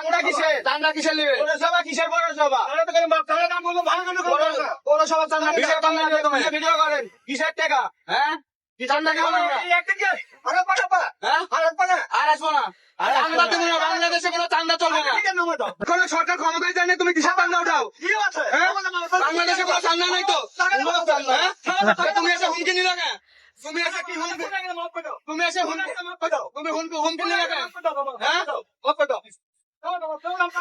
চান্দা কিসের? চান্দা নেবে পৌরসভা কিসের পৌরসভা? না? পৌরসভা চান্দা কিসের? বাংলা ভিডিও করেন। কিসের টাকা? হ্যাঁ? কি চান্দা কেমন? আরে পাটা পা হ্যাঁ? আরে আসব না। চান্দা বাংলাদেশে কোনো চান্দা চলবে না। কোনো সরকার ক্ষমতায় যায় না তুমি কিসের চান্দা উঠাও? হ্যাঁ? বাংলাদেশে কোনো চান্দা নাই তো। হ্যাঁ? তুমি এসে হুমকি নিলে কেন? তুমি এসে কি হুমকি তুমি এসে হুমকি হুমকি নিলে হ্যাঁ?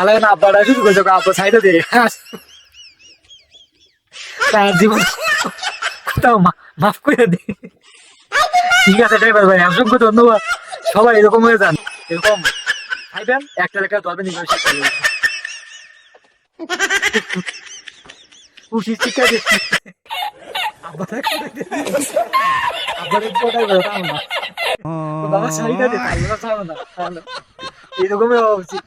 আলাদা না আব্বাটা শুরু করছে আব্বা সাইডে দিয়ে। তার জীবন কোথাও মাফ করে দি। ঠিক আছে ড্রাইভার ভাই, অসংখ্য ধন্যবাদ। সবাই এরকম হয়ে যান। এরকম। খাইবেন একটা ধরবেন ইংলিশ খুশি শিক্ষা দিচ্ছি একটু। এরকমই হওয়া উচিত